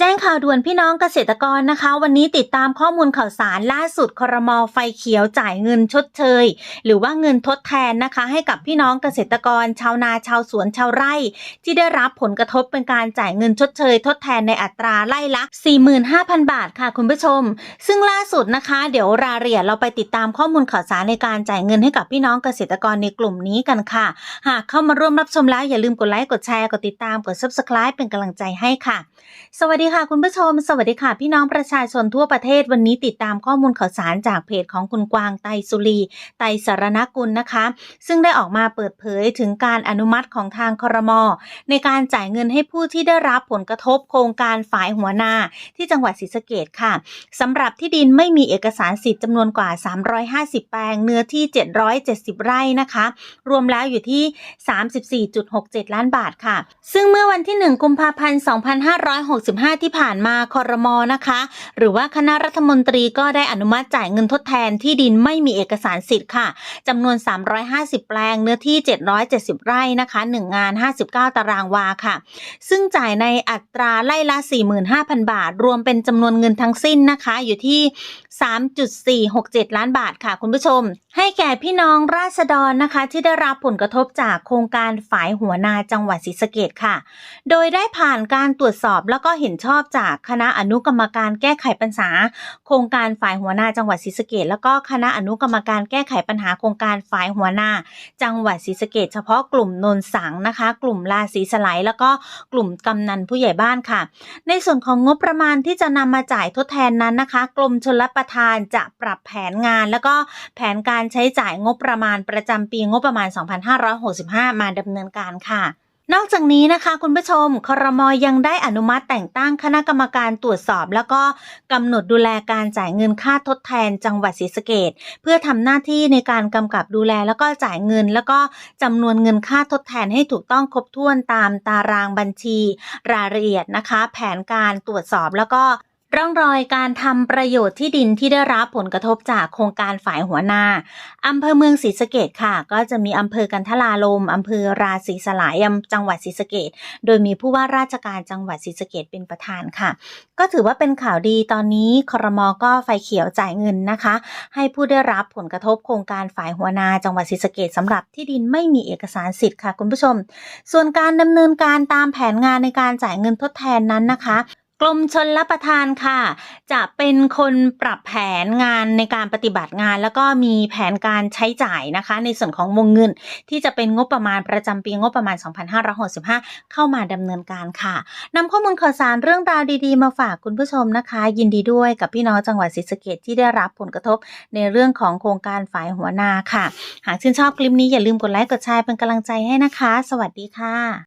แจ้งข่าวด่วนพี่น้องเกษตรกรนะคะ วันนี้ติดตามข้อมูลข่าวสารล่าสุดครมไฟเขียวจ่ายเงินชดเชย หรือว่าเงินทดแทนนะคะ ให้กับพี่น้องเกษตรกร ชาวนาชาวสวนชาวไร่ ที่ได้รับผลกระทบเป็นการจ่ายเงินชดเชย ทดแทนในอัตราไล่ละ 45,000 บาทค่ะคุณผู้ชม ซึ่งล่าสุดนะคะ เดี๋ยวรายละเอียดเราไปติดตามข้อมูลข่าวสารในการจ่ายเงินให้กับพี่น้องเกษตรกรในกลุ่มนี้กันค่ะ หากเข้ามาร่วมรับชมแล้วอย่าลืมกดไลค์กดแชร์กดติดตามกด subscribe เป็นกำลังใจให้ค่ะ สวัสดีค่ะคุณผู้ชม สวัสดีค่ะ พี่น้องประชาชนทั่วประเทศวันนี้ติดตามข้อมูลข่าวสารจากเพจของคุณกวางไตสุรี ไตสารณกุลนะคะ ซึ่งได้ออกมาเปิดเผยถึงการอนุมัติของทางครม ในการจ่ายเงินให้ผู้ที่ได้รับผลกระทบโครงการฝายหัวนาที่จังหวัดศรีสะเกดค่ะสำหรับที่ดินไม่มีเอกสารสิทธิ์จำนวนกว่า 350 แปลงเนื้อที่ 770 ไร่นะคะ รวมแล้วอยู่ที่ 34.67 ล้านบาทค่ะ ซึ่งเมื่อวันที่ 1 กุมภาพันธ์ 2565ที่ผ่านมาคอรมอนะคะ หรือว่าคณะรัฐมนตรีก็ได้อนุมัติจ่ายเงินทดแทนที่ดินไม่มีเอกสารสิทธิ์ค่ะจำนวน 350 แปลงเนื้อที่ 770 ไร่นะคะ1งาน 59 ตารางวาค่ะ ซึ่งจ่ายในอัตราไล่ละ 45,000 บาท รวมเป็นจำนวนเงินทั้งสิ้นนะคะ อยู่ที่ 3.467 ล้านบาทค่ะ คุณผู้ชม ให้แก่พี่น้องราษฎรนะคะ ที่ได้รับผลกระทบจากโครงการฝายหัวนาจังหวัดศรีสะเกดค่ะ โดยได้ผ่านการตรวจสอบแล้วก็เห็นชอบจากคณะอนุกรรมการแก้ไขปัญหา โครงการฝ่ายหัวนาจังหวัดศรีสะเกดแล้วก็คณะอนุกรรมการแก้ไขปัญหาโครงการฝ่ายหัวนาจังหวัดศรีสะเกดเฉพาะกลุ่มนนสังนะคะ กลุ่มลาสีสไลด์แล้วก็กลุ่มกำนันผู้ใหญ่บ้านค่ะ ในส่วนของงบประมาณที่จะนำมาจ่ายทดแทนนั้นนะคะ กรมชลประทานจะปรับแผนงานแล้วก็แผนการใช้จ่ายงบประมาณประจำปีงบประมาณ 2565 มาดำเนินการค่ะนอกจากนี้นะคะ คุณผู้ชมคอรมอยังได้อนุมัติแต่งตั้งคณะกรรมการตรวจสอบ แล้วก็กำหนดดูแลการจ่ายเงินค่าทดแทนจังหวัดศรีสะเกดเพื่อทำหน้าที่ในการกำกับดูแลแล้วก็จ่ายเงิน แล้วก็จำนวนเงินค่าทดแทนให้ถูกต้องครบถ้วนตามตารางบัญชี รายละเอียดนะคะ แผนการตรวจสอบแล้วก็ ร่องรอยการทำประโยชน์ที่ดินที่ได้รับผลกระทบจากโครงการฝ่ายหัวนาอำเภอเมืองศรีสะเกดค่ะ ก็จะมีอำเภอกันทลาลมอำเภอราศีสลายอจังหวัดศรีสะเกดโดยมีผู้ว่าราชการจังหวัดศรีสะเกดเป็นประธานค่ะ ก็ถือว่าเป็นข่าวดีตอนนี้ครมก็ไฟเขียวจ่ายเงินนะคะ ให้ผู้ได้รับผลกระทบโครงการฝ่ายหัวนาจังหวัดศรีสะเกดสำหรับที่ดินไม่มีเอกสารสิทธิ์ค่ะคุณผู้ชม ส่วนการดำเนินการตามแผนงานในการจ่ายเงินทดแทนนั้นนะคะ กรมชนรับประทานค่ะ จะเป็นคนปรับแผนงานในการปฏิบัติงาน แล้วก็มีแผนการใช้จ่ายนะคะ ในส่วนของวงเงิน ที่จะเป็นงบประมาณประจำปีงบประมาณ 2565 เข้ามาดำเนินการค่ะนำข้อมูลข่าวสารเรื่องราวดีๆ มาฝากคุณผู้ชมนะคะ ยินดีด้วยกับพี่น้องจังหวัดศรีสะเกดที่ได้รับผลกระทบในเรื่องของโครงการฝ่ายหัวนาค่ะ หากชื่นชอบคลิปนี้อย่าลืมกดไลค์กดแชร์เป็นกำลังใจให้นะคะ สวัสดีค่ะ